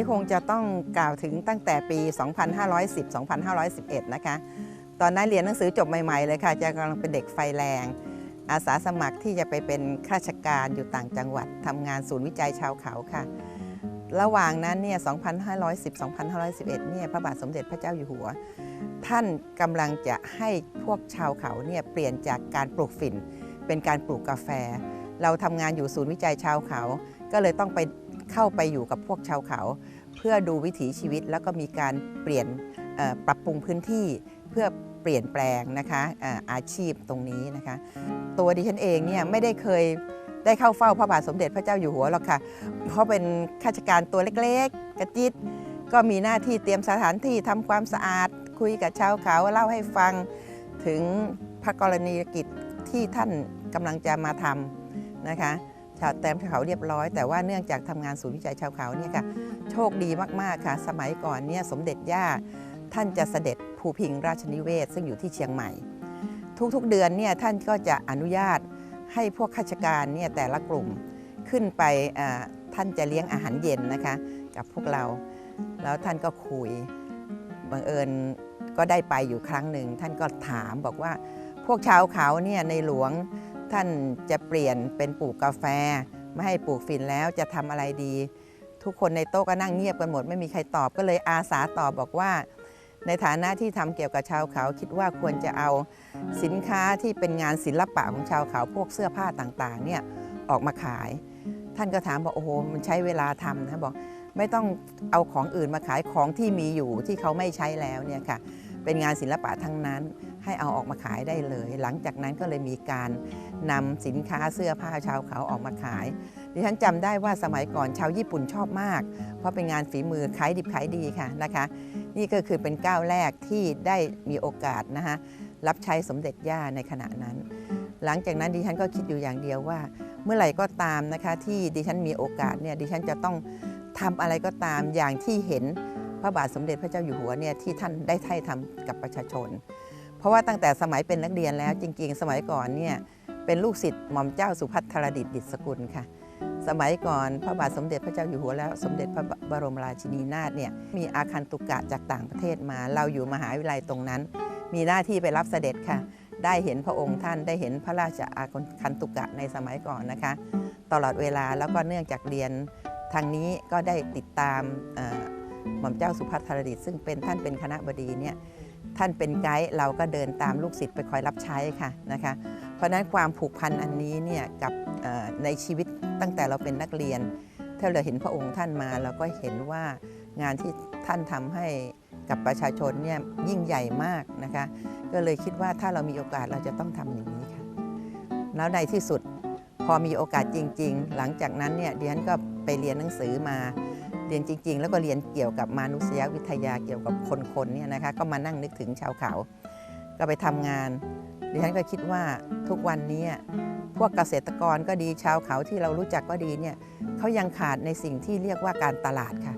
นี้คงจะต้องกล่าวถึงตั้งแต่ปี 2510-2511 นะคะ ตอนนั้นเรียนหนังสือจบใหม่ ๆ เลยค่ะ จะกำลังเป็นเด็กไฟแรง อาสาสมัครที่จะไปเป็นข้าราชการอยู่ต่างจังหวัดทำงานศูนย์วิจัยชาวเขาค่ะ ระหว่างนั้นเนี่ย 2510-2511 เนี่ย พระบาทสมเด็จพระเจ้าอยู่หัว ท่านกำลังจะให้พวกชาวเขาเนี่ยเปลี่ยนจากการปลูกฝิ่น เป็นการปลูกกาแฟ เราทำงานอยู่ศูนย์วิจัยชาวเขา ก็เลยต้องไปเข้าไปอยู่กับพวกชาวเขา เพื่อดูวิถีชีวิตแล้วก็มีการเปลี่ยนปรับปรุงพื้นที่เพื่อเปลี่ยนแปลงนะคะอาชีพตรงนี้นะคะ ตัวดิฉันเองเนี่ยไม่ได้เคยได้เข้าเฝ้าพระบาทสมเด็จพระเจ้าอยู่หัวหรอกค่ะ เพราะเป็นข้าราชการตัวเล็กๆ กระจิตก็มีหน้าที่เตรียมสถานที่ทำความสะอาด คุยกับชาวเขาเล่าให้ฟังถึงพระกรณียกิจที่ท่านกำลังจะมาทำนะคะ ชาวแต้มชาวเขาเรียบร้อย แต่ว่าเนื่องจากทำงานศูนย์วิจัยชาวเขาเนี่ยค่ะโชคดีมากๆค่ะ สมัยก่อนเนี่ยสมเด็จย่าท่านจะเสด็จภูพิงราชนิเวศ ซึ่งอยู่ที่เชียงใหม่ ทุกๆเดือนเนี่ยท่านก็จะอนุญาตให้พวกข้าราชการเนี่ยแต่ละกลุ่มขึ้นไปท่านจะเลี้ยงอาหารเย็นนะคะกับพวกเรา แล้วท่านก็คุยบังเอิญก็ได้ไปอยู่ครั้งหนึ่งท่านก็ถามบอกว่าพวกชาวเขาเนี่ยในหลวง ท่านจะเปลี่ยนเป็นปลูกกาแฟ ไม่ให้ปลูกฝิ่นแล้วจะทำอะไรดี ทุกคนในโต๊ะก็นั่งเงียบกันหมด ไม่มีใครตอบก็เลยอาสาตอบบอกว่า ในฐานะที่ทำเกี่ยวกับชาวเขาคิดว่าควรจะเอาสินค้าที่เป็นงานศิลปะของชาวเขาพวกเสื้อผ้าต่างๆเนี่ยออกมาขาย ท่านก็ถามบอกโอ้โหมันใช้เวลาทำนะบอกไม่ต้องเอาของอื่นมาขายของที่มีอยู่ที่เขาไม่ใช้แล้วเนี่ยค่ะ เป็นงานศิลปะทั้งนั้น ให้เอาออกมาขายได้เลย หลังจากนั้นก็เลยมีการนำสินค้าเสื้อผ้าชาวเขาออกมาขาย ดิฉันจำได้ว่าสมัยก่อนชาวญี่ปุ่นชอบมาก เพราะเป็นงานฝีมือขายดิบขายดีค่ะนะคะ นี่ก็คือเป็นก้าวแรกที่ได้มีโอกาสนะคะรับใช้สมเด็จย่าในขณะนั้น หลังจากนั้นดิฉันก็คิดอยู่อย่างเดียวว่า เมื่อไหร่ก็ตามนะคะที่ดิฉันมีโอกาสเนี่ยดิฉันจะต้องทำอะไรก็ตามอย่างที่เห็น พระบาทสมเด็จพระเจ้าอยู่หัวเนี่ยที่ท่านได้ไถ่ทำกับประชาชน เพราะว่าตั้งแต่สมัยเป็นนักเรียนแล้วจริง ๆ สมัยก่อนเนี่ยเป็นลูกศิษย์หม่อมเจ้าสุพัทรดิษฐ์ดิษกุลค่ะ สมัยก่อนพระบาทสมเด็จพระเจ้าอยู่หัวแล้วสมเด็จพระบรมราชินีนาถเนี่ยมีอาคันตุกะจากต่างประเทศมา เราอยู่มหาวิทยาลัยตรงนั้น มีหน้าที่ไปรับเสด็จค่ะ ได้เห็นพระองค์ท่านได้เห็นพระราชอาคันตุกะในสมัยก่อนนะคะ ตลอดเวลาแล้วก็เนื่องจากเรียนทางนี้ก็ได้ติดตาม หม่อมเจ้าสุพัทรดิษฐ์ซึ่งเป็นท่านเป็นคณะบดีเนี่ยท่านเป็นไกด์เราก็เดินตามลูกศิษย์ไปคอยรับใช้ค่ะนะคะเพราะฉะนั้นความผูกพันอันนี้เนี่ยกับในชีวิตตั้งแต่เราเป็นนักเรียนถ้าเราเห็นพระองค์ท่านมาเราก็เห็นว่างานที่ท่านทำให้กับประชาชนเนี่ยยิ่งใหญ่มากนะคะก็เลยคิดว่าถ้าเรามีโอกาสเราจะต้องทำอย่างนี้ค่ะแล้วในที่สุดพอมีโอกาสจริง ๆ หลังจากนั้นเนี่ยเดิฉันก็ไปเรียนหนังสือมา เรียนจริง ๆ แล้วก็เรียนเกี่ยวกับมานุษยวิทยาเกี่ยวกับคนๆเนี่ยนะคะก็มานั่งนึกถึงชาวเขา ก็ไปทำงานดิฉันก็คิดว่าทุกวันนี้พวกเกษตรกรก็ดีชาวเขาที่เรารู้จักก็ดีเนี่ยเขายังขาดในสิ่งที่เรียกว่าการตลาดค่ะ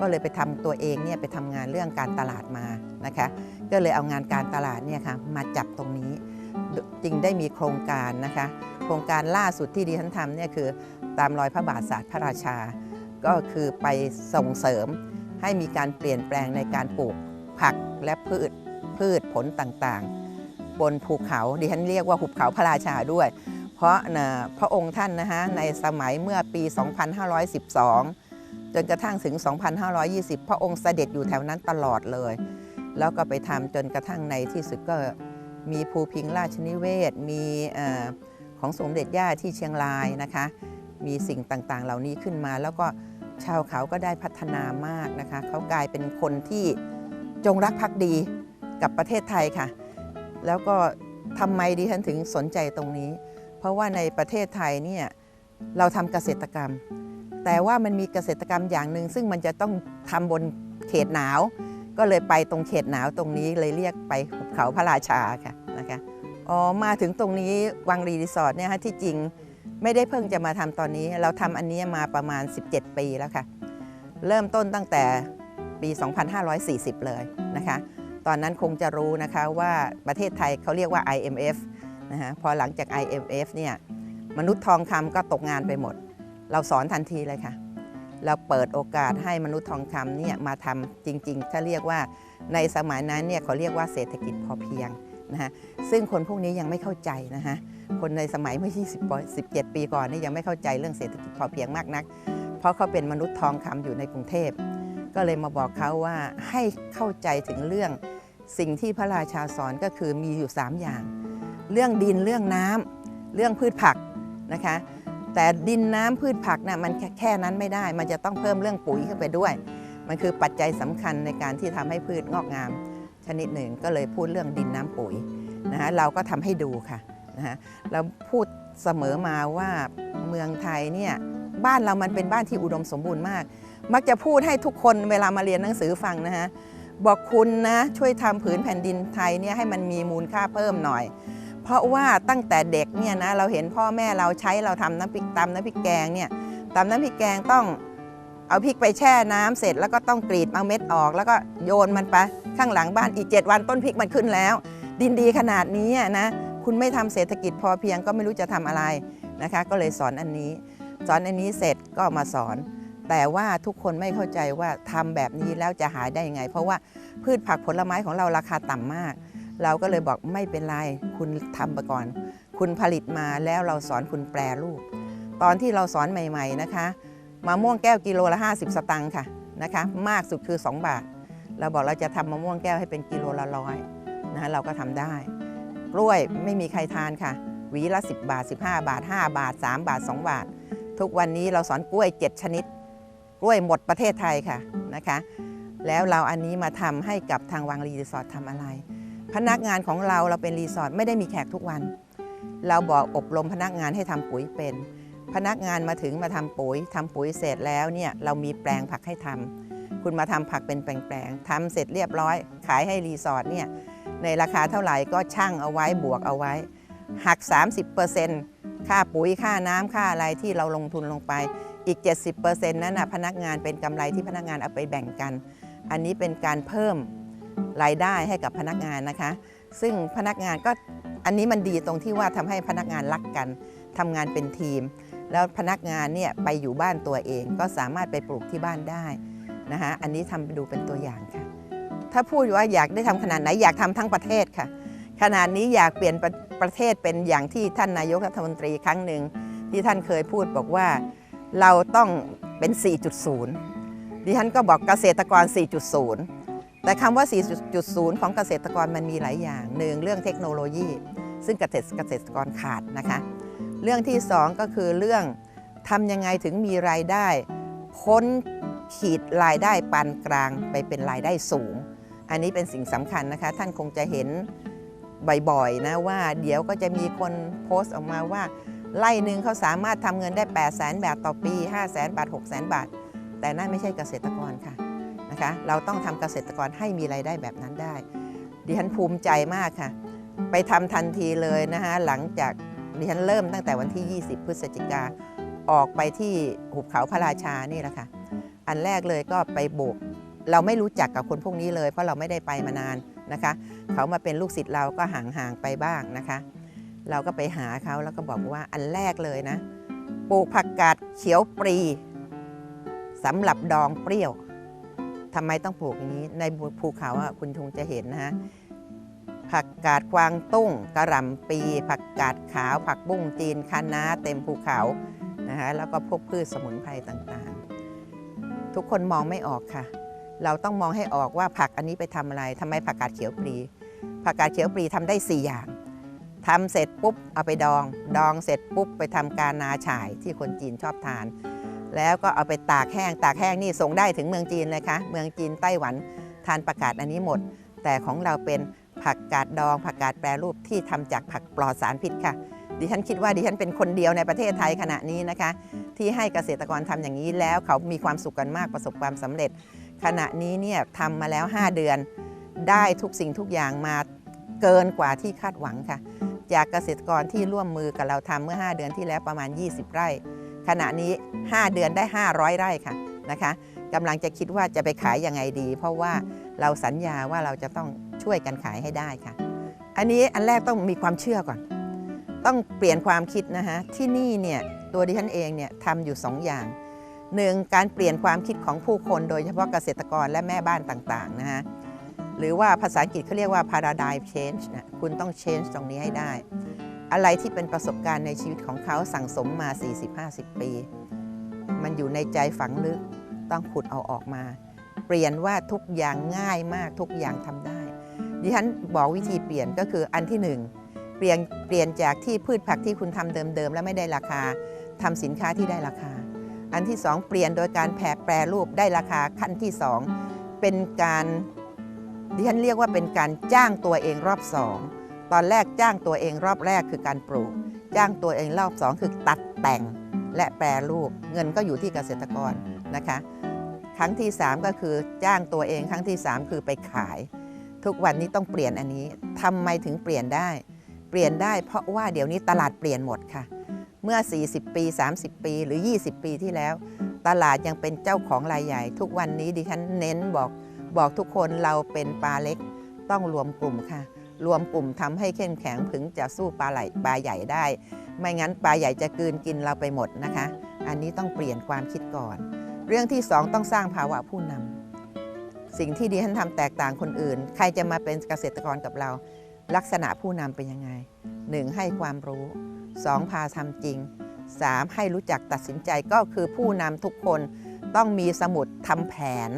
ก็เลยไปทำตัวเองเนี่ยไปทำงานเรื่องการตลาดมานะคะ ก็เลยเอางานการตลาดเนี่ยค่ะมาจับตรงนี้จึงได้มีโครงการนะคะ โครงการล่าสุดที่ดิฉันทำเนี่ยคือตามรอยพระบาทศาสตร์พระราชา ก็คือไปส่งเสริมให้มีการเปลี่ยนแปลงในการปลูกผักและพืชพืชผลต่างๆ บนภูเขาดิฉันเรียกว่าหุบเขาพระราชาด้วย เพราะนะพระองค์ท่านนะฮะในสมัยเมื่อปี 2512 จนกระทั่งถึง 2520 พระองค์เสด็จอยู่แถวนั้นตลอดเลย แล้วก็ไปทำจนกระทั่งในที่สุดก็มีภูพิงราชนิเวศ มีของสมเด็จย่าที่เชียงรายนะคะ มีสิ่งต่างๆ เหล่านี้ขึ้นมาแล้วก็ ชาวเขาก็ได้พัฒนามากนะคะ เขากลายเป็นคนที่จงรักภักดีกับประเทศไทยค่ะ แล้วก็ทำไมดิฉันถึงสนใจตรงนี้ เพราะว่าในประเทศไทยเนี่ยเราทำเกษตรกรรม แต่ว่ามันมีเกษตรกรรมอย่างหนึ่งซึ่งมันจะต้องทำบนเขตหนาว ก็เลยไปตรงเขตหนาวตรงนี้เลยเรียกไปหุบเขาพระราชาค่ะนะคะอ๋อมาถึงตรงนี้วังรีรีสอร์ทเนี่ยฮะที่จริง ไม่ได้เพิ่งจะมาทำตอนนี้ เราทำอันนี้มาประมาณ 17 ปีแล้วค่ะ เริ่มต้นตั้งแต่ปี 2540 เลยนะคะ ตอนนั้นคงจะรู้นะคะว่าประเทศไทยเขาเรียกว่า IMF นะฮะพอหลังจาก IMF เนี่ยมนุษย์ทองคำก็ตกงานไปหมด เราสอนทันทีเลยค่ะ เราเปิดโอกาสให้มนุษย์ทองคำเนี่ยมาทำจริงๆ ถ้าเรียกว่าในสมัยนั้นเนี่ยเขาเรียกว่าเศรษฐกิจพอเพียงนะฮะซึ่งคนพวกนี้ยังไม่เข้าใจนะฮะ คนในสมัยเมื่อ 20 17 ปีก่อนนี่ยังไม่เข้าใจเรื่องเศรษฐกิจพอเพียงมากนัก เพราะเขาเป็นมนุษย์ทองคำอยู่ในกรุงเทพ ก็เลยมาบอกเขาว่าให้เข้าใจถึงเรื่องสิ่งที่พระราชาสอนก็คือมีอยู่ 3 อย่าง เรื่องดินเรื่องน้ำเรื่องพืชผักนะคะ แต่ดินน้ำพืชผักนะ่ะมันแค่นั้นไม่ได้ มันจะต้องเพิ่มเรื่องปุ๋ยเข้าไปด้วย มันคือปัจจัยสำคัญในการที่ทำให้พืชงอกงาม ชนิดหนึ่งก็เลยพูดเรื่องดินน้ำปุ๋ยนะคะเราก็ทำให้ดูค่ะ นะคะเราพูดเสมอมาว่าเมืองไทยเนี่ยบ้านเรามันเป็นบ้านที่อุดมสมบูรณ์มาก มักจะพูดให้ทุกคนเวลามาเรียนหนังสือฟังนะฮะบอกคุณนะช่วยทำผืนแผ่นดินไทยเนี่ยให้มันมีมูลค่าเพิ่มหน่อย เพราะว่าตั้งแต่เด็กเนี่ยนะเราเห็นพ่อแม่เราใช้เราทำน้ำพริกตำน้ำพริกแกงเนี่ยตำน้ำพริกแกงต้องเอาพริกไปแช่น้ำเสร็จแล้วก็ต้องกรีดเอาเม็ดออก แล้วก็โยนมันไปข้างหลังบ้านอีก 7 วันต้นพริกมันขึ้นแล้ว ดินดีขนาดนี้นะ คุณไม่ทำเศรษฐกิจพอเพียงก็ไม่รู้จะทำอะไรนะคะ ก็เลยสอนอันนี้ สอนอันนี้เสร็จก็มาสอน แต่ว่าทุกคนไม่เข้าใจว่าทำแบบนี้แล้วจะหายได้ยังไง เพราะว่าพืชผักผลไม้ของเราราคาต่ำมาก เราก็เลยบอกไม่เป็นไรคุณทำไปก่อน คุณผลิตมาแล้วเราสอนคุณแปรรูป ตอนที่เราสอนใหม่ ๆนะคะมะม่วงแก้วกิโลละ 50 สตังค์ค่ะนะคะมากสุดคือ 2 บาท เราบอกเราจะทำมะม่วงแก้วให้เป็นกิโลละร้อยนะะเราก็ทำได้ กล้วยไม่มีใครทานค่ะ หวีละ 10 บาท 15 บาท 5 บาท 3 บาท 2 บาท ทุกวันนี้เราสอนกล้วย 7 ชนิด กล้วยหมดประเทศไทยค่ะนะคะ แล้วเราอันนี้มาทำให้กับทางวังรีสอร์ททำอะไร พนักงานของเราเราเป็นรีสอร์ทไม่ได้มีแขกทุกวัน เราบอกอบรมพนักงานให้ทำปุ๋ยเป็น พนักงานมาถึงมาทำปุ๋ยทำปุ๋ยเสร็จแล้วเนี่ยเรามีแปลงผักให้ทำคุณมาทำผักเป็นแปลงๆทำเสร็จเรียบร้อย ขายให้รีสอร์ทเนี่ย ในราคาเท่าไหร่ก็ช่างเอาไว้บวกเอาไว้ หัก 30%ค่าปุ๋ยค่าน้ำค่าอะไรที่เราลงทุนลงไป อีก 70%นั้นนะพนักงานเป็นกำไรที่พนักงานเอาไปแบ่งกัน อันนี้เป็นการเพิ่มรายได้ให้กับพนักงานนะคะ ซึ่งพนักงานก็อันนี้มันดีตรงที่ว่าทำให้พนักงานรักกันทำงานเป็นทีม แล้วพนักงานเนี่ยไปอยู่บ้านตัวเองก็สามารถไปปลูกที่บ้านได้นะคะอันนี้ทำดูเป็นตัวอย่างค่ะ ถ้าพูดว่าอยากได้ทำขนาดไหนอยากทำทั้งประเทศค่ะ ขนาดนี้อยากเปลี่ยนประประเทศเป็นอย่างที่ท่านนายกรัฐมนตรีครั้งหนึ่งที่ท่านเคยพูดบอกว่าเราต้องเป็น 4.0 ดิฉันก็บอกเกษตรกร 4.0 แต่คำว่า 4.0 ของเกษตรกรมันมีหลายอย่างหนึ่งเรื่องเทคโนโลยี ซึ่งเกษตรเกษตรกรขาดนะคะ เรื่องที่สองก็คือเรื่องทำยังไงถึงมีรายได้ พ้นขีดรายได้ปานกลางไปเป็นรายได้สูง อันนี้เป็นสิ่งสำคัญนะคะ ท่านคงจะเห็นบ่อยๆนะว่าเดี๋ยวก็จะมีคนโพสต์ออกมาว่า ไล่หนึ่งเขาสามารถทำเงินได้ 8 0 0แสนบาทต่อปี 5 0 0แสนบาท 6 0แสนบาท แต่นั่นไม่ใช่เกษตรกรค่ะนะคะ เราต้องทำเกษตรกรให้มีรายได้แบบนั้นได้ ดิฉันภูมิใจมากค่ะ ไปทำทันทีเลยนะคะหลังจากดิฉันเริ่มตั้งแต่วันที่ 20 พฤศจิกาออกไปที่หุบเขาพระราชานี่แหละค่ะ อันแรกเลยก็ไปโบก เราไม่รู้จักกับคนพวกนี้เลย เพราะเราไม่ได้ไปมานานนะคะ เขามาเป็นลูกศิษย์เราก็ห่างๆไปบ้างนะคะ เราก็ไปหาเขาแล้วก็บอกว่าอันแรกเลยนะปลูกผักกาดเขียวปรีสำหรับดองเปรี้ยวทำไมต้องปลูกอย่างนี้ในภูเขาคุณคงจะเห็นนะฮะผักกาดกวางตุ้งกระหล่ำปี ผักกาดขาว ผักบุ้งจีนคะน้าเต็มภูเขานะคะแล้วก็พวกพืชสมุนไพรต่างๆ ทุกคนมองไม่ออกค่ะ เราต้องมองให้ออกว่าผักอันนี้ไปทำอะไรทำไมผักกาดเขียวปลีผักกาดเขียวปลีทำได้ 4 อย่างทำเสร็จปุ๊บเอาไปดอง ดองเสร็จปุ๊บไปทำการนาฉ่ายที่คนจีนชอบทาน แล้วก็เอาไปตากแห้ง ตากแห้งนี่ส่งได้ถึงเมืองจีนเลยค่ะเมืองจีนไต้หวันทานผักกาดอันนี้หมด แต่ของเราเป็นผักกาดดอง ผักกาดแปรรูปที่ทำจากผักปลอดสารพิษค่ะดิฉันคิดว่าดิฉันเป็นคนเดียวในประเทศไทยขณะนี้นะคะ ที่ให้เกษตรกรทำอย่างนี้แล้วเขามีความสุขกันมากประสบความสำเร็จ ขณะนี้เนี่ยทำมาแล้ว 5 เดือน ได้ทุกสิ่งทุกอย่างมาเกินกว่าที่คาดหวังค่ะ จากเกษตรกรที่ร่วมมือกับเราทำเมื่อ 5 เดือนที่แล้วประมาณ 20 ไร่ ขณะนี้ 5 เดือนได้ 500 ไร่ค่ะนะคะกำลังจะคิดว่าจะไปขายยังไงดี เพราะว่าเราสัญญาว่าเราจะต้องช่วยกันขายให้ได้ค่ะ อันนี้อันแรกต้องมีความเชื่อก่อน ต้องเปลี่ยนความคิดนะคะที่นี่เนี่ยตัวดิฉันเองเนี่ยทำอยู่ 2 อย่าง หนึ่งการเปลี่ยนความคิดของผู้คน โดยเฉพาะเกษตรกรและแม่บ้านต่างๆนะฮะหรือว่าภาษาอังกฤษเขาเรียกว่า paradigm change นะคุณต้อง change ตรงนี้ให้ได้ อะไรที่เป็นประสบการณ์ในชีวิตของเขาสั่งสมมา 40-50 ปี มันอยู่ในใจฝังลึกต้องขุดเอาออกมา เปลี่ยนว่าทุกอย่างง่ายมากทุกอย่างทำได้ ดิฉันบอกวิธีเปลี่ยนก็คืออันที่หนึ่งเปลี่ยนเปลี่ยนจากที่พืชผักที่คุณทำเดิมๆ แล้วไม่ได้ราคาทำสินค้าที่ได้ราคา อันที่สองเปลี่ยนโดยการแผ่แปรรูปได้ราคาขั้นที่สองเป็นการดิฉันเรียกว่าเป็นการจ้างตัวเองรอบสองตอนแรกจ้างตัวเองรอบแรกคือการปลูก จ้างตัวเองรอบสองคือตัดแต่งและแปรรูป เงินก็อยู่ที่เกษตรกรนะคะ ครั้งที่ 3 ก็คือจ้างตัวเองครั้งที่ 3 คือไปขาย ทุกวันนี้ต้องเปลี่ยนอันนี้ทำไมถึงเปลี่ยนได้ เปลี่ยนได้เพราะว่าเดี๋ยวนี้ตลาดเปลี่ยนหมดค่ะ เมื่อ 40 ปี 30 ปี หรือ 20 ปีที่แล้ว ตลาดยังเป็นเจ้าของรายใหญ่ ทุกวันนี้ดิฉันเน้นบอกบอกทุกคนเราเป็นปลาเล็กต้องรวมกลุ่มค่ะ รวมกลุ่มทำให้เข้มแข็งถึงจะสู้ปลาไหลปลาใหญ่ได้ ไม่งั้นปลาใหญ่จะกืนกินเราไปหมดนะคะ อันนี้ต้องเปลี่ยนความคิดก่อน เรื่องที่สองต้องสร้างภาวะผู้นำสิ่งที่ดิฉันทำแตกต่างคนอื่น ใครจะมาเป็นเกษตรกรกับเรา ลักษณะผู้นำเป็นยังไง 1. ให้ความรู้ 2. พาทำจริง 3. ให้รู้จักตัดสินใจก็คือผู้นำทุกคนต้องมีสมุดทำแผน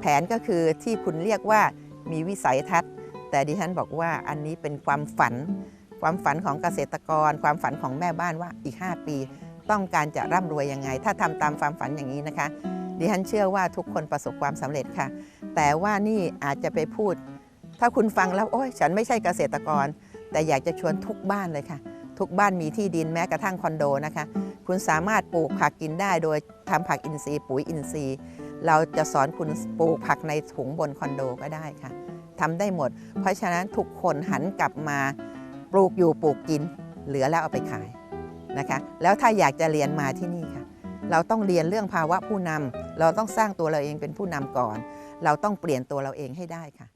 แผนก็คือที่คุณเรียกว่ามีวิสัยทัศน์ แต่ดิฉันบอกว่าอันนี้เป็นความฝัน ความฝันของเกษตรกร ความฝันของแม่บ้านว่าอีก 5 ปี ต้องการจะร่ำรวยยังไง ถ้าทำตามความฝันอย่างนี้นะคะ ดิฉันเชื่อว่าทุกคนประสบความสำเร็จค่ะ แต่ว่านี่อาจจะไปพูด ถ้าคุณฟังแล้วโอ้ยฉันไม่ใช่เกษตรกร แต่อยากจะชวนทุกบ้านเลยค่ะ ทุกบ้านมีที่ดินแม้กระทั่งคอนโดนะคะ คุณสามารถปลูกผักกินได้โดยทำผักอินทรีย์ปุ๋ยอินทรีย์ เราจะสอนคุณปลูกผักในถุงบนคอนโดก็ได้ค่ะทำได้หมด เพราะฉะนั้นทุกคนหันกลับมาปลูกอยู่ปลูกกิน เหลือแล้วเอาไปขายนะคะ แล้วถ้าอยากจะเรียนมาที่นี่ค่ะ เราต้องเรียนเรื่องภาวะผู้นำเราต้องสร้างตัวเราเองเป็นผู้นำก่อน เราต้องเปลี่ยนตัวเราเองให้ได้ค่ะ